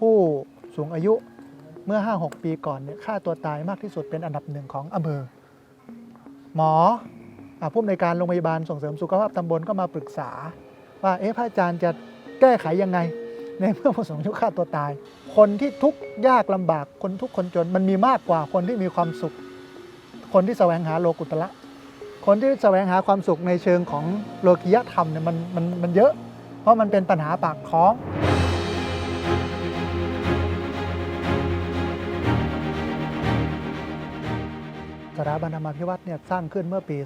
ผู้สูงอายุเมื่อ 5-6 ปีก่อนเนี่ยฆ่าตัวตายมากที่สุดเป็นอันดับหนึ่งของอำเภอหมอผู้อำนวยการโรงพยาบาลส่งเสริมสุขภาพตำบลก็มาปรึกษา ว่าเอ๊ะพระอาจารย์จะแก้ไขยังไง ในเมื่อผู้สูงอายุฆ่าตัวตาย คนที่ทุกข์ยากลำบากคนทุกข์คนจนมันมีมากกว่าคนที่มีความสุข คนที่แสวงหาโลกุตละคนที่แสวงหาความสุขในเชิงของโลกิยธรรมเนี่ยมันมันมันเยอะ เพราะมันเป็นปัญหาปากท้อง ถาบันธรรมาภิวัตน์เนี่ยสร้างขึ้นเมื่อปี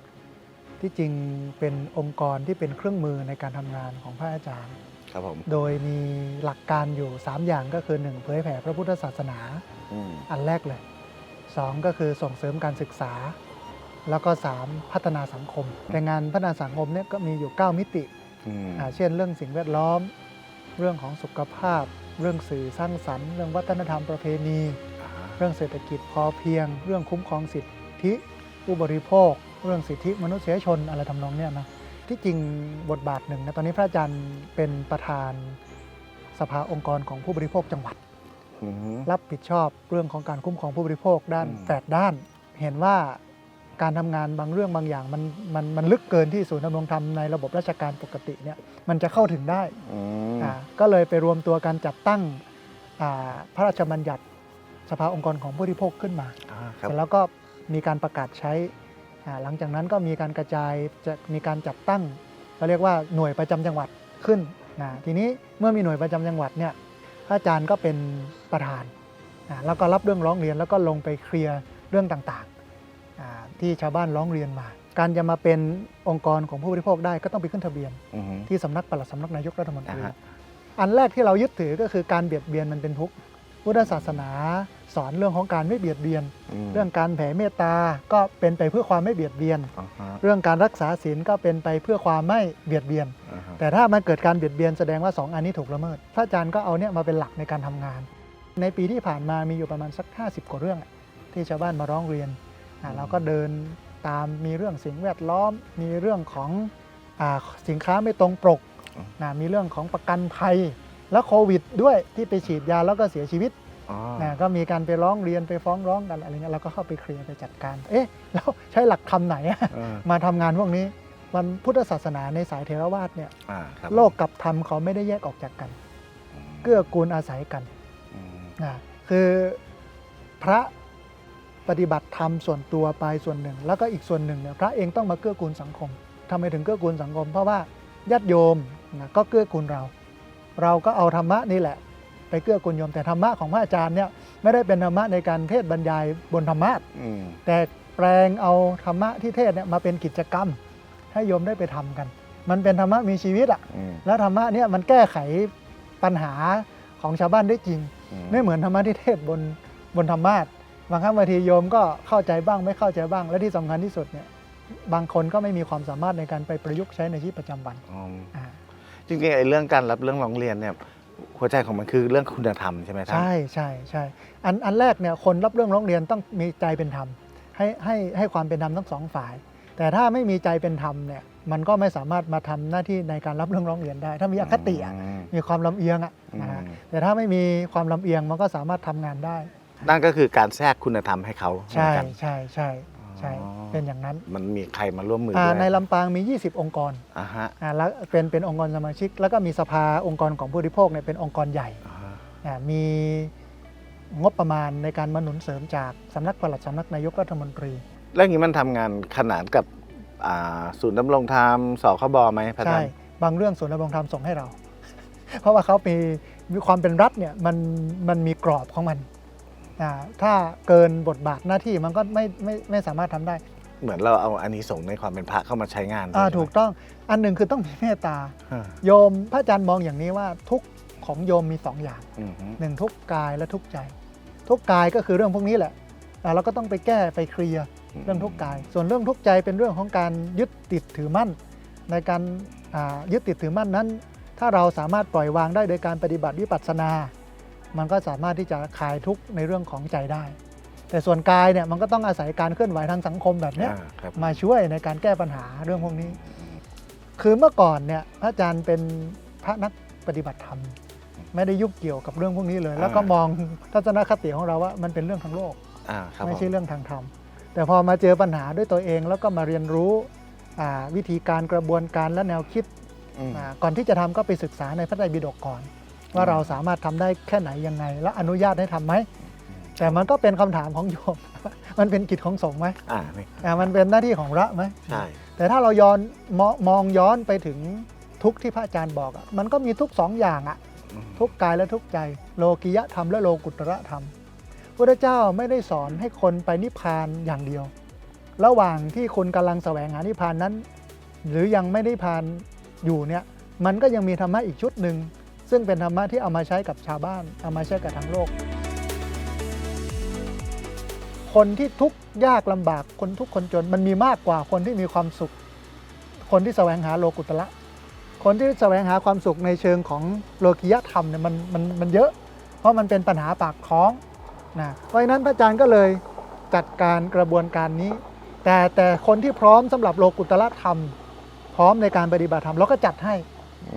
2552 ที่จริงเป็นองค์กรที่เป็นเครื่องมือในการทำงานของพระอาจารย์ครับผมโดยมีหลักการอยู่ 3 อย่างก็คือ 1 เผยแผ่พระพุทธศาสนาอืมอันแรกเลย 2 ก็คือส่งเสริมการศึกษา แล้วก็ 3 พัฒนาสังคมแต่งานพัฒนาสังคมเนี่ยก็มีอยู่ 9 มิติอืมอ่าเช่น เรื่องสิ่งแวดล้อม เรื่องของสุขภาพ เรื่องสื่อสร้างสรรค์ เรื่องวัฒนธรรมประเพณีอ่าเรื่องเศรษฐกิจพอเพียง เรื่องคุ้มครองสิทธิผู้บริโภค เรื่องสิทธิมนุษยชนอะไรทำนองเนี้ยนะที่จริงบทบาทหนึ่งนะตอนนี้พระอาจารย์เป็นประธานสภาองค์กรของผู้บริโภคจังหวัด อืมรับผิดชอบเรื่องของการคุ้มครองผู้บริโภคด้านอืม แปดด้าน เห็นว่าการทำงานบางเรื่องบางอย่างมันมันมันลึกเกินที่ศูนย์ดำรงธรรมในระบบราชการปกติเนี่ยมันจะเข้าถึงได้อืมอ่าก็เลยไปรวมตัวกันจัดตั้งอ่าพระราชบัญญัติ สภาองค์กรของผู้บริโภคขึ้นมาอ่าคเสรับร็จแล้วก็มีการประกาศใช้อ่าหลังจากนั้นก็มีการกระจายจะมีการจัดตั้งเราเรียกว่าหน่วยประจำจังหวัดขึ้นนะทีนี้เมื่อมีหน่วยประจำจังหวัดเนี่ยพระอาจารย์ก็เป็นประธานอ่าแล้วก็รับเรื่องร้องเรียนแล้วก็ลงไปเคลียร์เรื่องต่างๆอ่าที่ชาวบ้านร้องเรียนมา การจะมาเป็นองค์กรของผู้บริโภคได้ก็ต้องไปขึ้นทะเบียนอืมที่สำนักปลัดสำนักนายกรัฐมนตรีอ่าฮะอันแรกที่เรายึดถือก็คือการเบียดเบียนมันเป็นทุกข์ พุทธศาสนาสอนเรื่องของการไม่เบียดเบียนมเรื่องการแผ่เมตตาก็เป็นไปเพื่อความไม่เบียดเบียนอ่าฮะเรื่องการรักษาศีลก็เป็นไปเพื่อความไม่เบียดเบียนอ่าฮะแต่ถ้ามันเกิดการเบียดเบียนแสดงว่า 2 อันนี้ถูกละเมิด พระอาจารย์ก็เอาเนี่ยมาเป็นหลักในการทำงาน ในปีที่ผ่านมามีอยู่ประมาณสัก 50 กว่าเรื่องอะที่ชาวบ้านมาร้องเรียนอ่าเราก็เดินตามมีเรื่องสิ่งแวดล้อม มีเรื่องของอาสินค้าไม่ตรงปกนะมีเรื่องของประกันภัย แล้วโควิดด้วยที่ไปฉีดยาแล้วก็เสียชีวิตอ๋อนะก็มีการไปร้องเรียนไปฟ้องร้องกันอะไรเงี้ยเราก็เข้าไปเคลียร์ไปจัดการ เอ๊ะแล้วใช้หลักธรรมไหนอะ เออมาทำงานพวกนี้มันพุทธศาสนาในสายเทรวาสเนี่ยอ่าครับโลกกับธรรมเขาไม่ได้แยกออกจากกันอืมเกื้อกูลอาศัยกันอืมนะคือพระปฏิบัติธรรมส่วนตัวไปส่วนหนึ่ง แล้วก็อีกส่วนหนึ่งเนี่ยพระเองต้องมาเกื้อกูลสังคมทำไมถึงเกื้อกูลสังคม เพราะว่าญาติโยมนะก็เกื้อกูลเรา เราก็เอาธรรมะนี่แหละ ไปเกื้อกูลโยมแต่ธรรมะของพระอาจารย์เนี่ยไม่ได้เป็นธรรมะในการเทศน์บรรยายบนธรรมะอืมแต่แปลงเอาธรรมะที่เทศน์เนี่ยมาเป็นกิจกรรม ให้โยมได้ไปทำกัน มันเป็นธรรมะมีชีวิตอะอืมแล้วธรรมะเนี่ยมันแก้ไขปัญหาของชาวบ้านได้จริงอืมไม่เหมือนธรรมะที่เทศน์บนบนธรรมาสบางครั้งบางทีโยมก็เข้าใจบ้างไม่เข้าใจบ้าง และที่สำคัญที่สุดเนี่ยบางคนก็ไม่มีความสามารถในการไปประยุกต์ใช้ในชีวิตประจำวันอืมอ่า จริงๆไอ้เรื่องการรับเรื่องร้องเรียนเนี่ยหัวใจของมันคือเรื่องคุณธรรมใช่ไหมท่านใช่ใช่ใช่อันอันแรกเนี่ยคนรับเรื่องร้องเรียนต้องมีใจเป็นธรรมให้ให้ให้ความเป็นธรรมทั้งสองฝ่าย แต่ถ้าไม่มีใจเป็นธรรมเนี่ยมันก็ไม่สามารถมาทำหน้าที่ในการรับเรื่องร้องเรียนได้ ถ้ามีอคติอะอืมมีความลำเอียงอะอืมนะฮะแต่ถ้าไม่มีความลำเอียงมันก็สามารถทำงานได้ นั่นก็คือการแทรกคุณธรรมให้เขาใช่เหมือนกันใช่ใช่ ใช่อ๋อเป็นอย่างนั้นมันมีใครมาร่วมมืออ่าด้วยในลำปางมี 20 องค์กรอ่าฮะอ่าแล้วเป็นเป็นองค์กรสมาชิก แล้วก็มีสภาองค์กรของผู้บริโภคเนี่ยเป็นองค์กรใหญ่อ่าฮะอ่ามีงบประมาณในการมาหนุนเสริมจากสำนักปลัดสำนักนายกรัฐมนตรี แล้วอย่างนี้มันทำงานขนานกับอ่าศูนย์ดำรงธรรมสคบไหมพระใช่ท่านบางเรื่องศูนย์ดำรงธรรมส่งให้เรา เพราะว่าเขามีมีความเป็นรัฐเนี่ยมันมันมีกรอบของมันอ่า ถ้าเกินบทบาทหน้าที่มันก็ไม่ไม่ไม่สามารถทำได้ เหมือนเราเอาอานิสงส์ในความเป็นพระเข้ามาใช้งานอ่าใช่ไหมถูกต้องอันหนึ่งคือต้องมีเมตตาอ่าโยมพระอาจารย์มองอย่างนี้ว่าทุกข์ของโยมมีสองอย่างอืมฮึหนึ่งทุกข์กายและทุกข์ใจ ทุกข์กายก็คือเรื่องพวกนี้แหละอ่าเราก็ต้องไปแก้ไปเคลียร์เรื่องทุกข์กาย ส่วนเรื่องทุกข์ใจเป็นเรื่องของการยึดติดถือมั่น ในการอ่ายึดติดถือมั่นนั้น ถ้าเราสามารถปล่อยวางได้โดยการปฏิบัติวิปัสสนา มันก็สามารถที่จะคลายทุกข์ในเรื่องของใจได้ แต่ส่วนกายเนี่ยมันก็ต้องอาศัยการเคลื่อนไหวทางสังคมแบบเนี้ยอ่าครับมาช่วยในการแก้ปัญหาเรื่องพวกนี้ คือเมื่อก่อนเนี่ยพระอาจารย์เป็นพระนักปฏิบัติธรรม ไม่ได้ยุ่งเกี่ยวกับเรื่องพวกนี้เลย แล้วก็อ่ามมองทัศนคติของเราว่ามันเป็นเรื่องทางโลกอ่าครับไม่ผใช่เรื่องทางธรรมแต่พอมาเจอปัญหาด้วยตัวเองแล้วก็มาเรียนรู้อ่าวิธีการกระบวนการและแนวคิดอืมอ่าก่อนที่จะทำก็ไปศึกษาในพระไตรปิฎกก่อน ว่าเราสามารถทำได้แค่ไหนยังไง และอนุญาตให้ทำไหมแต่มันก็เป็นคำถามของโยม มันเป็นกิจของสงฆ์ไหมอ่านี่อ่ามันเป็นหน้าที่ของพระไหมใช่แต่ถ้าเราย้อนมองมองย้อนไปถึงทุกข์ที่พระอาจารย์บอกอะมันก็มีทุกข์สองอย่างอะอืมทุกข์กายและทุกข์ใจ โลกิยธรรมและโลกุตระธรรมพระเจ้าไม่ได้สอนให้คนไปนิพพานอย่างเดียว ระหว่างที่คนกำลังแสวงหานิพพานนั้น หรือยังไม่ได้พานอยู่เนี่ยมันก็ยังมีธรรมะอีกชุดหนึ่ง ซึ่งเป็นธรรมะที่เอามาใช้กับชาวบ้าน เอามาใช้กับทั้งโลก คนที่ทุกข์ยากลำบากคนทุกคนจนมันมีมากกว่าคนที่มีความสุข คนที่แสวงหาโลกุตละ คนที่แสวงหาความสุขในเชิงของโลกิยธรรมเนี่ยมันมันมันเยอะ เพราะมันเป็นปัญหาปากท้องนะเพราะฉะนั้นพระอาจารย์ก็เลยจัดการกระบวนการนี้ แต่แต่คนที่พร้อมสำหรับโลกุตละธรรม พร้อมในการปฏิบัติธรรมเราก็จัดให้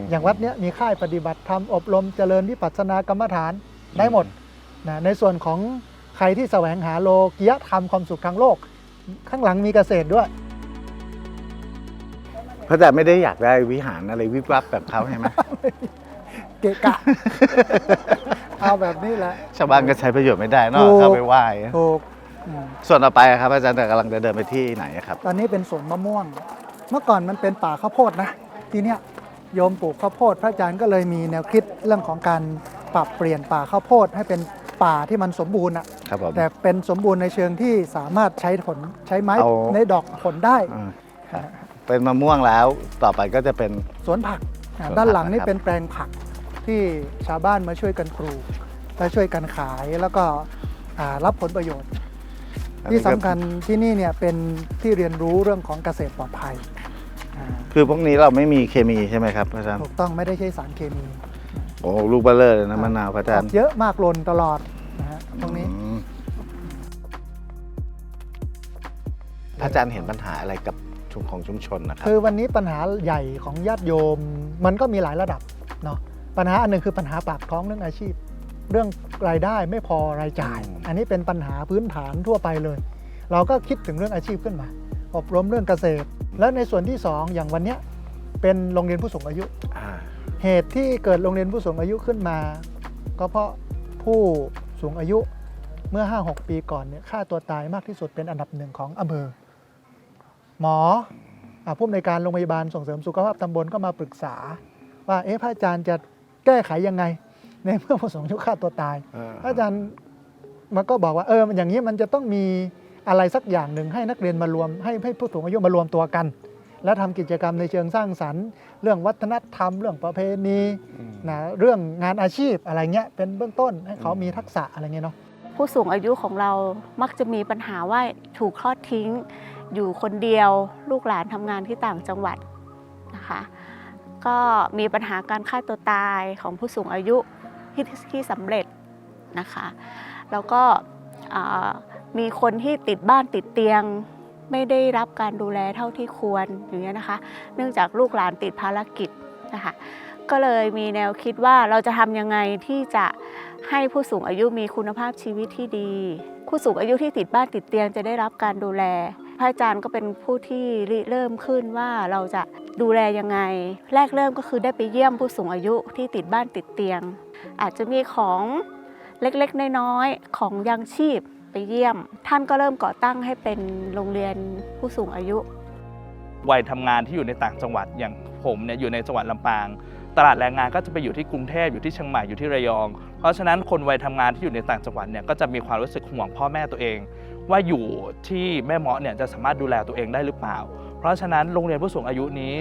อย่างวัดเนี้ยมีค่ายปฏิบัติธรรมอบรมเจริญวิปัสสนากรรมฐานได้หมดนะในส่วนของใครที่แสวงหาโลกิยธรรมความสุขทางโลก ข้างหลังมีเกษตรด้วยพระอาจารย์ไม่ได้อยากได้วิหารอะไรวิบวับแบบเขาใช่ไหมเกะกะ เอาแบบนี้แหละชาวบ้านก็ใช้ประโยชน์ไม่ได้นอถูกกเข้าไปไหว้ถูกอืมส่วนต่อไปอะครับอาจารย์แต่กำลังจะเดินไปที่ไหนอะครับ ตอนนี้เป็นสวนมะม่วง เมื่อก่อนมันเป็นป่าข้าวโพดนะ ทีเนี้ย โยมปลูกข้าวโพด พระอาจารย์ก็เลยมีแนวคิดเรื่องของการปรับเปลี่ยนป่าข้าวโพดให้เป็นป่าที่มันสมบูรณ์อะครับผม แต่เป็นสมบูรณ์ในเชิงที่สามารถใช้ผลใช้ไม้เอา ในดอกผลได้ อ่าครับเป็นมะม่วงแล้วต่อไปก็จะเป็น สวนผักอ่าสวนผักด้านหลังนี่นะครับเป็นแปลงผักที่ชาวบ้านมาช่วยกันปลูกและช่วยกันขายแล้วก็อ่ารับผลประโยชน์ อันที่นี้ก็ สำคัญที่นี่เนี่ยเป็นที่เรียนรู้เรื่องของเกษตรปลอดภัยอ่า คือพวกนี้เราไม่มีเคมีใช่ไหมครับอาจารย์ถูกต้องไม่ได้ใช้สารเคมี โอ้ลูกเบลเลอร์เลยนะมะนาวพระอาจารย์เยอะมากลนตลอดนะฮะตรงนี้อืมพระอาจารย์เห็นปัญหาอะไรกับชุมของชุมชนนะครับคือวันนี้ปัญหาใหญ่ของญาติโยมมันก็มีหลายระดับเนาะปัญหาอันหนึ่งคือปัญหาปากท้องเรื่องอาชีพ เรื่องรายได้ไม่พอรายจ่าย อันนี้เป็นปัญหาพื้นฐานทั่วไปเลย เราก็คิดถึงเรื่องอาชีพขึ้นมา อบรมเรื่องเกษตร แล้วในส่วนที่สองอย่างวันเนี้ยเป็นโรงเรียนผู้สูงอายุ อ่าเหตุที่เกิดโรงเรียนผู้สูงอายุขึ้นมา ก็เพราะผู้สูงอายุเมื่อ 5-6 ปีก่อนเนี่ยฆ่าตัวตายมากที่สุดเป็นอันดับหนึ่งของอำเภอหมออ่าผู้อำนวยการโรงพยาบาลส่งเสริมสุขภาพตำบลก็มาปรึกษา ว่าเอ๊ะพระอาจารย์จะแก้ไขยังไง ในเมื่อผู้สูงอายุฆ่าตัวตายพระอาจารย์มันก็บอกว่าเอออย่างนี้มันจะต้องมี อะไรสักอย่างหนึ่งให้นักเรียนมารวมให้ให้ผู้สูงอายุมารวมตัวกัน แล้วทำกิจกรรมในเชิงสร้างสรรค์ เรื่องวัฒนธรรม เรื่องประเพณีอืมนะเรื่องงานอาชีพอะไรเงี้ยเป็นเบื้องต้นให้เขามีทักษะอะไรเงี้ยเนาะผู้สูงอายุของเรามักจะมีปัญหาว่าถูกทอดทิ้ง อยู่คนเดียวลูกหลานทำงานที่ต่างจังหวัดนะคะก็มีปัญหาการฆ่าตัวตายของผู้สูงอายุที่ที่สำเร็จนะคะ แล้วก็อ่า มีคนที่ติดบ้านติดเตียง ไม่ได้รับการดูแลเท่าที่ควรอย่างเงี้ยนะคะ เนื่องจากลูกหลานติดภารกิจนะคะก็เลยมีแนวคิดว่าเราจะทำยังไงที่จะให้ผู้สูงอายุมีคุณภาพชีวิตที่ดี ผู้สูงอายุที่ติดบ้านติดเตียงจะได้รับการดูแล พระอาจารย์ก็เป็นผู้ที่เริ่มขึ้นว่าเราจะดูแลยังไง แรกเริ่มก็คือได้ไปเยี่ยมผู้สูงอายุที่ติดบ้านติดเตียง อาจจะมีของเล็กๆน้อยๆของยังชีพ ไปเยี่ยม ท่านก็เริ่มก่อตั้งให้เป็นโรงเรียนผู้สูงอายุ วัยทำงานที่อยู่ในต่างจังหวัดอย่างผมเนี่ยอยู่ในจังหวัดลำปาง ตลาดแรงงานก็จะไปอยู่ที่กรุงเทพอยู่ที่เชียงใหม่อยู่ที่ระยอง เพราะฉะนั้นคนวัยทำงานที่อยู่ในต่างจังหวัดเนี่ยก็จะมีความรู้สึกห่วงพ่อแม่ตัวเอง ว่าอยู่ที่แม่เมาะเนี่ยจะสามารถดูแลตัวเองได้หรือเปล่า เพราะฉะนั้นโรงเรียนผู้สูงอายุนี้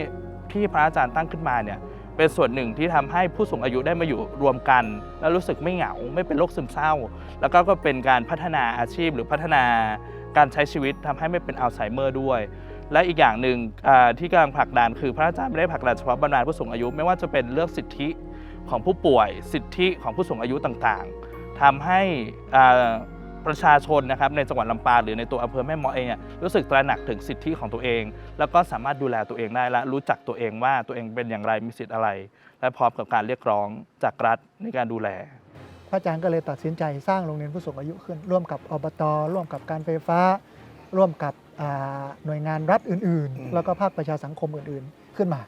ที่พระอาจารย์ตั้งขึ้นมาเนี่ย เป็นส่วนหนึ่งที่ทำให้ผู้สูงอายุได้มาอยู่รวมกัน แล้วรู้สึกไม่เหงาไม่เป็นโรคซึมเศร้า แล้วก็ก็เป็นการพัฒนาอาชีพหรือพัฒนาการใช้ชีวิตทำให้ไม่เป็นอัลไซเมอร์ด้วย และอีกอย่างหนึ่งที่กำลังผลักดันคือพระอาจารย์ไม่ได้ผลักดันเฉพาะบรรดาผู้สูงอายุไม่ว่าจะเป็นเรื่องสิทธิของผู้ป่วย สิทธิของผู้สูงอายุต่างๆทำให้อ่า ประชาชนนะครับในจังหวัดลำปางหรือในตัวอำเภอแม่เมาะเองอะรู้สึกตระหนักถึงสิทธิของตัวเอง แล้วก็สามารถดูแลตัวเองได้และรู้จักตัวเองว่าตัวเองเป็นอย่างไรมีสิทธิ์อะไร และพร้อมกับการเรียกร้องจากรัฐในการดูแลพระอาจารย์ก็เลยตัดสินใจสร้างโรงเรียนผู้สูงอายุขึ้น ร่วมกับอบต ร่วมกับการไฟฟ้า ร่วมกับอ่าหน่วยงานรัฐอื่นอืมๆแล้วก็ภาคประชาสังคมอื่น ๆ ขึ้นมา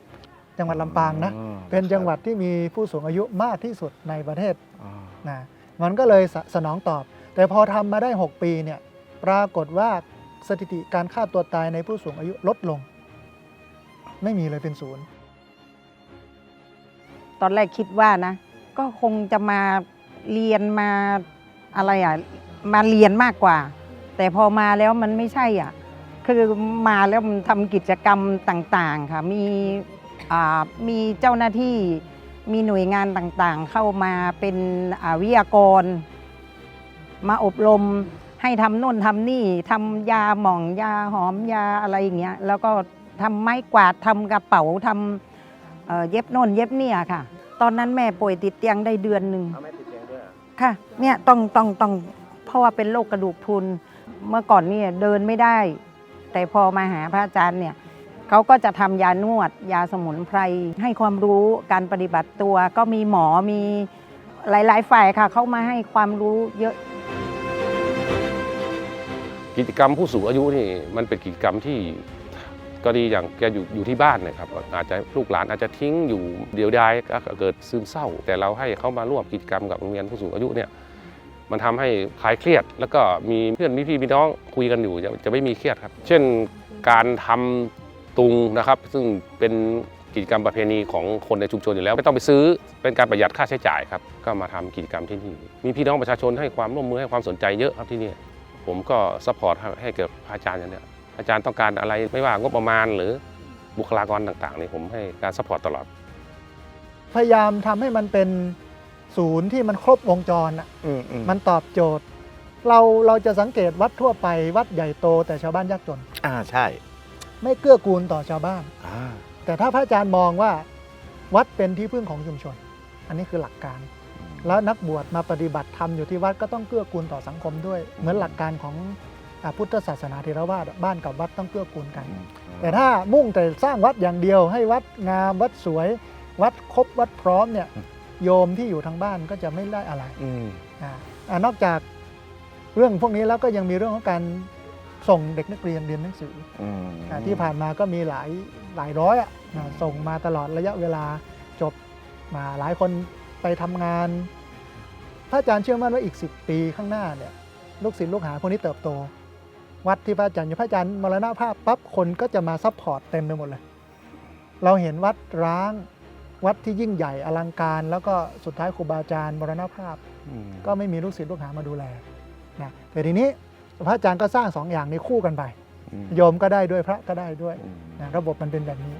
จังหวัดลำปางนะอืมเป็นจังหวัดที่มีผู้สูงอายุมากที่สุดในประเทศอ่านะมันก็เลยสสนองตอบ แต่พอทำมาได้ 6 ปีเนี่ยปรากฏว่าสถิติการฆ่าตัวตายในผู้สูงอายุลดลง ไม่มีเลยเป็นศูนย์ ตอนแรกคิดว่านะ ก็คงจะมาเรียนมาอะไรอะมาเรียนมากกว่า แต่พอมาแล้วมันไม่ใช่อะ คือมาแล้วมันทำกิจกรรมต่างๆค่ะมีมีเจ้าหน้าที่มีหน่วยงานต่างๆ เข้ามาเป็นวิทยากร มาอบรมให้ทำโน่นทำนี่ทำยาหม่องยาหอมยาอะไรอย่างเงี้ยแล้วก็ทำไม้กวาดทำกระเป๋าทำเอ่อเย็บโน่นเย็บเนี่ยค่ะ ตอนนั้นแม่ป่วยติดเตียงได้เดือนหนึ่งค่ะเนี่ยต้องต้องต้องเพราะว่าเป็นโรคกระดูกพรุนเมื่อก่อนเนี่ยเดินไม่ได้ แต่พอมาหาพระอาจารย์เนี่ยเขาก็จะทำยานวด ยาสมุนไพรให้ความรู้การปฏิบัติตัว ก็มีหมอมีหลาย ๆ ฝ่ายค่ะ เข้ามาให้ความรู้เยอะ กิจกรรมผู้สูงอายุนี่มันเป็นกิจกรรมที่ก็ดีอย่างแกอยู่อยู่ที่บ้านนะครับอาจจะลูกหลานอาจจะทิ้งอยู่เดียวดายก็เกิดซึมเศร้า แต่เราให้เขามาร่วมกิจกรรมกับโรงเรียนผู้สูงอายุเนี่ยมันทำให้คลายเครียด แล้วก็มีเพื่อนมีพี่มีน้องคุยกันอยู่จะจะไม่มีเครียดครับ เช่นการทำตุงนะครับ ซึ่งเป็นกิจกรรมประเพณีของคนในชุมชนอยู่แล้ว ไม่ต้องไปซื้อเป็นการประหยัดค่าใช้จ่ายครับก็มาทำกิจกรรมที่นี่มีพี่น้องประชาชนให้ความร่วมมือให้ความสนใจเยอะครับที่นี่ ผมก็ซัพพอร์ตให้เกิดพระอาจารย์อย่างเนี้ยอาจารย์ต้องการอะไรไม่ว่างบประมาณหรือบุคลากรต่างๆนี่ผมให้การซัพพอร์ตตลอด พยายามทำให้มันเป็นศูนย์ที่มันครบวงจรน่ะอืมอืมมันตอบโจทย์ เราเราจะสังเกตวัดทั่วไปวัดใหญ่โตแต่ชาวบ้านยากจน อ่าใช่ไม่เกื้อกูลต่อชาวบ้าน อ่าแต่ถ้าพระอาจารย์มองว่า วัดเป็นที่พึ่งของชุมชน อันนี้คือหลักการ แล้วนักบวชมาปฏิบัติธรรมอยู่ที่วัดก็ต้องเกื้อกูลต่อสังคมด้วย เหมือนหลักการของอ่าพุทธศาสนาเทรวาสบ้านกับวัดต้องเกื้อกูลกัน แต่ถ้ามุ่งแต่สร้างวัดอย่างเดียว ให้วัดงามวัดสวย วัดครบวัดพร้อมเนี่ยโยมที่อยู่ทางบ้านก็จะไม่ได้อะไรอืมอ่าอ่านอกจากเรื่องพวกนี้แล้วก็ยังมีเรื่องของการส่งเด็กนักเรียนเรียนหนังสืออืมอ่าที่ผ่านมาก็มีหลายหลายร้อยอะอ่าส่งมาตลอดระยะเวลาจบมาหลายคน ไปทำงาน พระอาจารย์เชื่อมั่นว่าอีก 10 ปีข้างหน้าเนี่ยลูกศิษย์ลูกหาพวกนี้เติบโต วัดที่พระอาจารย์อยู่พระอาจารย์มรณภาพปั๊บคนก็จะมาซัพพอร์ตเต็มไปหมดเลย เราเห็นวัดร้าง วัดที่ยิ่งใหญ่อลังการ แล้วก็สุดท้ายครูบาอาจารย์มรณภาพอืมก็ไม่มีลูกศิษย์ลูกหามาดูแลนะแต่ทีนี้พระอาจารย์ก็สร้างสองอย่างนี้คู่กันไปอืมโยมก็ได้ด้วยพระก็ได้ด้วยอืมนะระบบมันเป็นแบบนี้